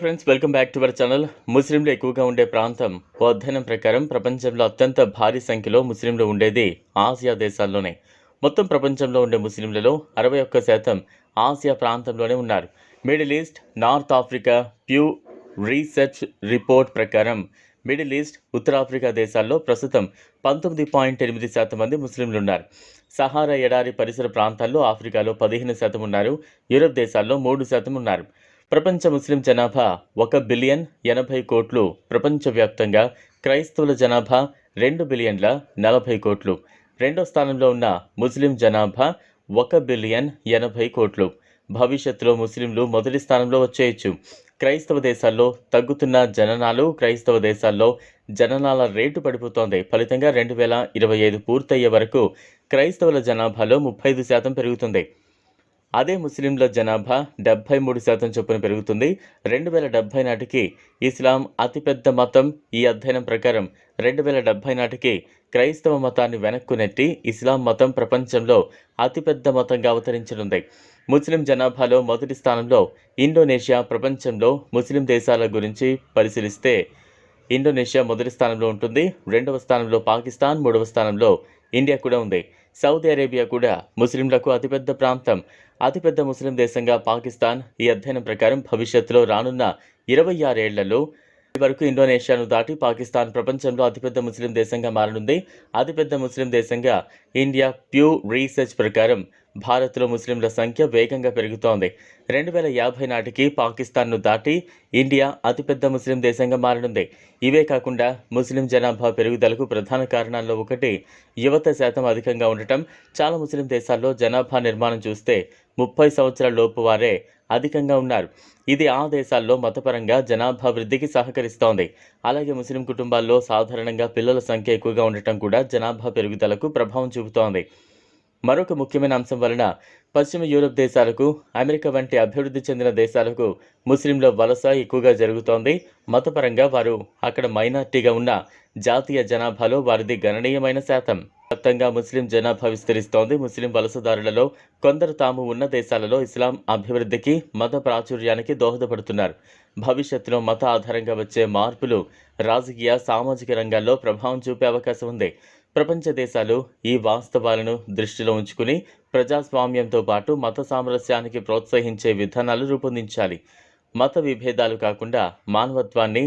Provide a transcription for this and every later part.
Friends welcome back to our channel ముస్లింలు ఎక్కువగా ఉండే ప్రాంతం ఓ అధ్యయనం ప్రకారం ప్రపంచంలో అత్యంత భారీ సంఖ్యలో ముస్లింలు ఉండేది ఆసియా దేశాల్లోనే. మొత్తం ప్రపంచంలో ఉండే ముస్లింలలో అరవై ఒక్క శాతం ఆసియా ప్రాంతంలోనే ఉన్నారు. Middle East North Africa Pew Research report ప్రకారం మిడిల్ ఈస్ట్ ఉత్తరాఫ్రికా దేశాల్లో ప్రస్తుతం పంతొమ్మిది పాయింట్ ఎనిమిది శాతం మంది ముస్లింలు ఉన్నారు. సహారా ఎడారి పరిసర ప్రాంతాల్లో ఆఫ్రికాలో పదిహేను శాతం ఉన్నారు. యూరప్ దేశాల్లో మూడు శాతం ఉన్నారు. ప్రపంచ ముస్లిం జనాభా ఒక బిలియన్ ఎనభై కోట్లు. ప్రపంచవ్యాప్తంగా క్రైస్తవుల జనాభా రెండు బిలియన్ల నలభై కోట్లు. రెండో స్థానంలో ఉన్న ముస్లిం జనాభా ఒక బిలియన్ ఎనభై కోట్లు. భవిష్యత్తులో ముస్లింలు మొదటి స్థానంలో వచ్చేయచ్చు. క్రైస్తవ దేశాల్లో తగ్గుతున్న జననాలు క్రైస్తవ దేశాల్లో జననాల రేటు పడిపోతోంది. ఫలితంగా రెండు వేల ఇరవై ఐదు పూర్తయ్యే వరకు క్రైస్తవుల జనాభాలో ముప్పై ఐదు శాతం పెరుగుతుంది. అదే ముస్లింల జనాభా డెబ్బై మూడు శాతం చొప్పున పెరుగుతుంది. రెండు వేల డెబ్బై నాటికి ఇస్లాం అతిపెద్ద మతం ఈ అధ్యయనం ప్రకారం రెండు వేల డెబ్బై నాటికి క్రైస్తవ మతాన్ని వెనక్కు నెట్టి ఇస్లాం మతం ప్రపంచంలో అతిపెద్ద మతంగా అవతరించనుంది. ముస్లిం జనాభాలో మొదటి స్థానంలో ఇండోనేషియా ప్రపంచంలో ముస్లిం దేశాల గురించి పరిశీలిస్తే ఇండోనేషియా మొదటి స్థానంలో ఉంటుంది. రెండవ స్థానంలో పాకిస్తాన్ మూడవ స్థానంలో ఇండియా కూడా ఉంది. సౌదీ అరేబియా కూడా ముస్లింలకు అతిపెద్ద ప్రాంతం. అతిపెద్ద ముస్లిం దేశంగా పాకిస్తాన్ ఈ అధ్యయనం ప్రకారం భవిష్యత్తులో రానున్న ఇరవై ఆరేళ్ళలో వరకు ఇండోనేషియాను దాటి పాకిస్తాన్ ప్రపంచంలో అతిపెద్ద ముస్లిం దేశంగా మారనుంది. అతిపెద్ద ముస్లిం దేశంగా ఇండియా ప్యూ రీసెర్చ్ ప్రకారం భారత్లో ముస్లింల సంఖ్య వేగంగా పెరుగుతోంది. రెండు వేల యాభై నాటికి పాకిస్తాన్ను దాటి ఇండియా అతిపెద్ద ముస్లిం దేశంగా మారనుంది. ఇవే కాకుండా ముస్లిం జనాభా పెరుగుదలకు ప్రధాన కారణాల్లో ఒకటి యువత శాతం అధికంగా ఉండటం. చాలా ముస్లిం దేశాల్లో జనాభా నిర్మాణం చూస్తే ముప్పై సంవత్సరాల లోపు వారే అధికంగా ఉన్నారు. ఇది ఆ దేశాల్లో మతపరంగా జనాభా వృద్ధికి సహకరిస్తోంది. అలాగే ముస్లిం కుటుంబాల్లో సాధారణంగా పిల్లల సంఖ్య ఎక్కువగా ఉండటం కూడా జనాభా పెరుగుదలకు ప్రభావం చూపుతోంది. మరొక ముఖ్యమైన అంశం వలన పశ్చిమ యూరప్ దేశాలకు అమెరికా వంటి అభివృద్ధి చెందిన దేశాలకు ముస్లింల వలస ఎక్కువగా జరుగుతోంది. మతపరంగా వారు అక్కడ మైనార్టీగా ఉన్న జాతీయ జనాభాలో వారిది గణనీయమైన శాతం. మొత్తంగా ముస్లిం జనాభా విస్తరిస్తోంది. ముస్లిం వలసదారులలో కొందరు తాము ఉన్న దేశాలలో ఇస్లాం అభివృద్ధికి మత ప్రాచుర్యానికి దోహదపడుతున్నారు. భవిష్యత్తులో మత ఆధారంగా వచ్చే మార్పులు రాజకీయ సామాజిక రంగాల్లో ప్రభావం చూపే అవకాశం ఉంది. ప్రపంచ దేశాలు ఈ వాస్తవాలను దృష్టిలో ఉంచుకుని ప్రజాస్వామ్యంతో పాటు మత సామరస్యానికి ప్రోత్సహించే విధానాలు రూపొందించాలి. మత విభేదాలు కాకుండా మానవత్వాన్ని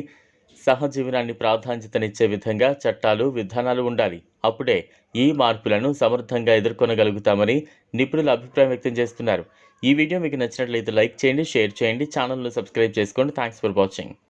సహజీవనాన్ని ప్రాధాన్యతనిచ్చే విధంగా చట్టాలు విధానాలు ఉండాలి. అప్పుడే ఈ మార్పులను సమర్థంగా ఎదుర్కొనగలుగుతామని నిపుణులు అభిప్రాయం వ్యక్తం చేస్తున్నారు. ఈ వీడియో మీకు నచ్చినట్లయితే లైక్ చేయండి షేర్ చేయండి ఛానల్ను సబ్స్క్రైబ్ చేసుకోండి. Thanks for watching